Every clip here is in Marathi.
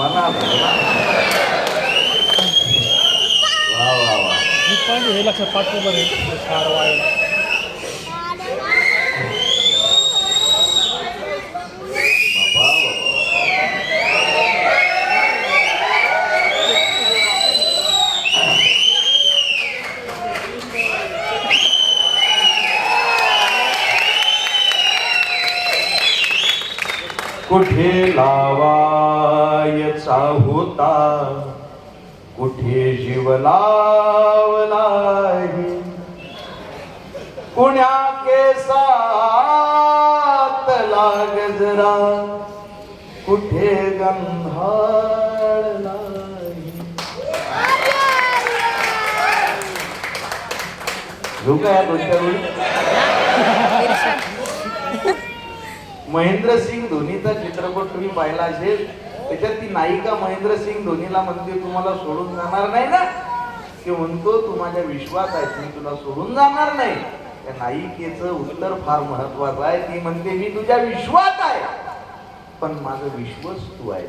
म्हणा वा वा वा. मी हे लक्षात पाठवलं कुठे लावायचा होता? कुठे जीव लावलाही? कुण्या केसात लाग जरा? कुठे गंधाळलाही घेऊ का या दोन? महेंद्रसिंग धोनीचा चित्रपट तुम्ही पाहिला असेल त्याच्यात ती नायिका महेंद्रसिंग धोनीला म्हणते तुम्हाला सोडून जाणार नाही ना? ते म्हणतो तू माझ्या विश्वात आहे मी तुला सोडून जाणार नाही. त्या नायिकेचं उत्तर फार महत्वाचं आहे. ती म्हणते मी तुझ्या विश्वात आहे. पण माझं विश्वच तू आहे.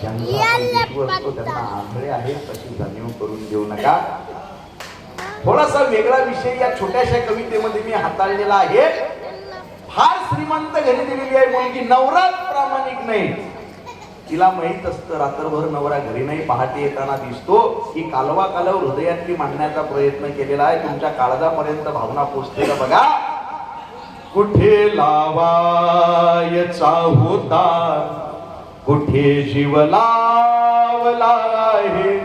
त्यांना आंधळे आहेत अशी जाणीव करून देऊ नका. थोडासा वेगळा विषय या छोट्याशा कवितेमध्ये मी हाताळलेला आहे. श्रीमंत घरी दिलेली आहे मुलगी. नवरात प्रामाणिक नाही. तिला माहीत असतं रात्रभर नवरा घरी नाही पहाटे येताना दिसतो. की कालवा कालव हृदयातली मांडण्याचा प्रयत्न केलेला आहे. तुमच्या काळजापर्यंत भावना पोचते का बघा? कुठे लावायचा होता? कुठे जीव लावला आहे?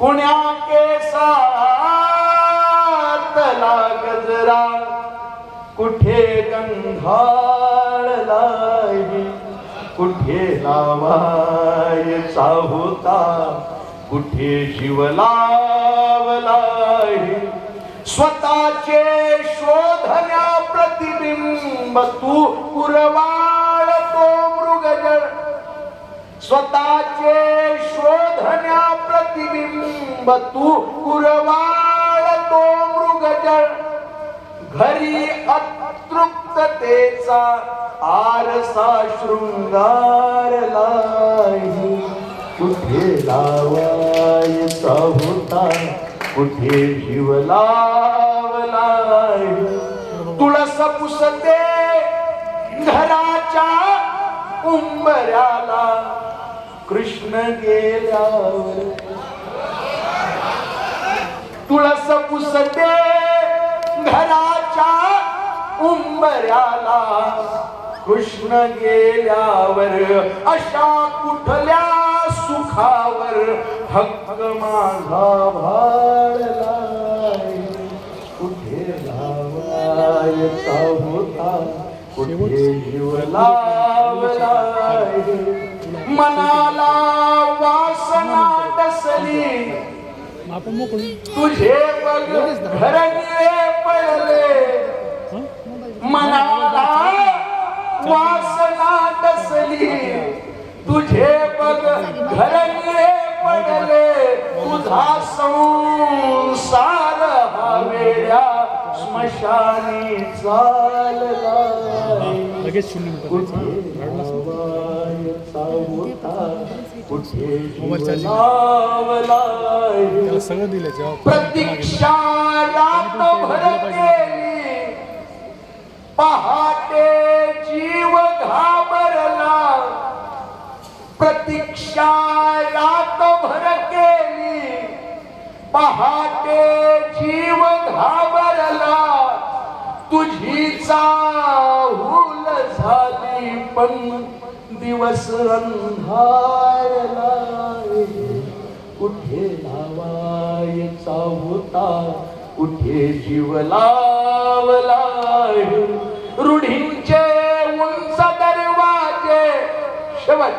कुण्या केसा कुठे गंधाळलाही कुठे लावायचा होता कुठे जीव लावलाही? स्वतःचे शोधण्या प्रतिबिंब तू पुरवाळतो मृगजळ. स्वतःचे शोधण्या प्रतिबिंब तू पुरवाळतो मृगजळ. घरी अतृप्ततेचा आरसा शृंगारलाही कुठे लावायचा होता? कुठे जीव लावलाही तुळस पुसते घराच्या उंबऱ्याला. कृष्ण गेल्यावर. तुळस पुसते घरा उंबऱ्याला कृष्ण गेल्यावर अशा कुठल्या सुखावर हक्क माझा भाळला कुठे लावायचा होता? कुठे जीव लावलाय मनाला वासना डसली तुझे बघ घरनिळे पडले? मनाला वासना डसली तुझे बघ घरनिळे पडले. तुझा संसार हा वेड्या स्मशानी चालला. लगेच शून्य मिनिटं पहाटे जीव घाबरला प्रतीक्षा रात्रभर केली पहाटे जीव घाबरला तुझी चाहूल झाली पण दिवस अंधारला कुठे लावायचा होता कुठे जीव लावला रूढींचे उंच दरवाजे. शेवट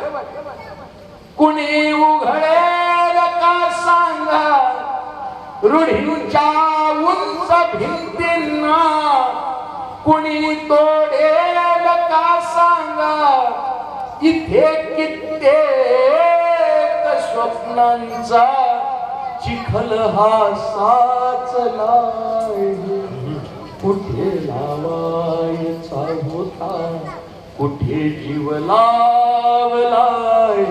कुणी उघडेल का सांगा? रूढींच्या उंच भिंतींना कुणी तोडेल का सांगा? इथे कित्येक स्वप्नांचा चिखल हा साचला कुठे लावायचा होता? कुठे जीव लावलाय?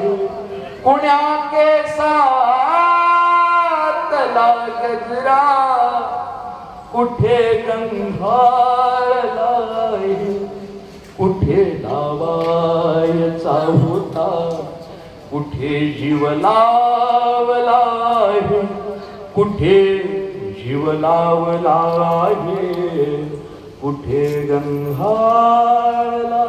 कुण्या केसातला गजरा? कुठे गंधारलाय? कुठे लावायचा होता? कुठे जीव लावलाय? कुठे जीव लावला कुठे गंघाला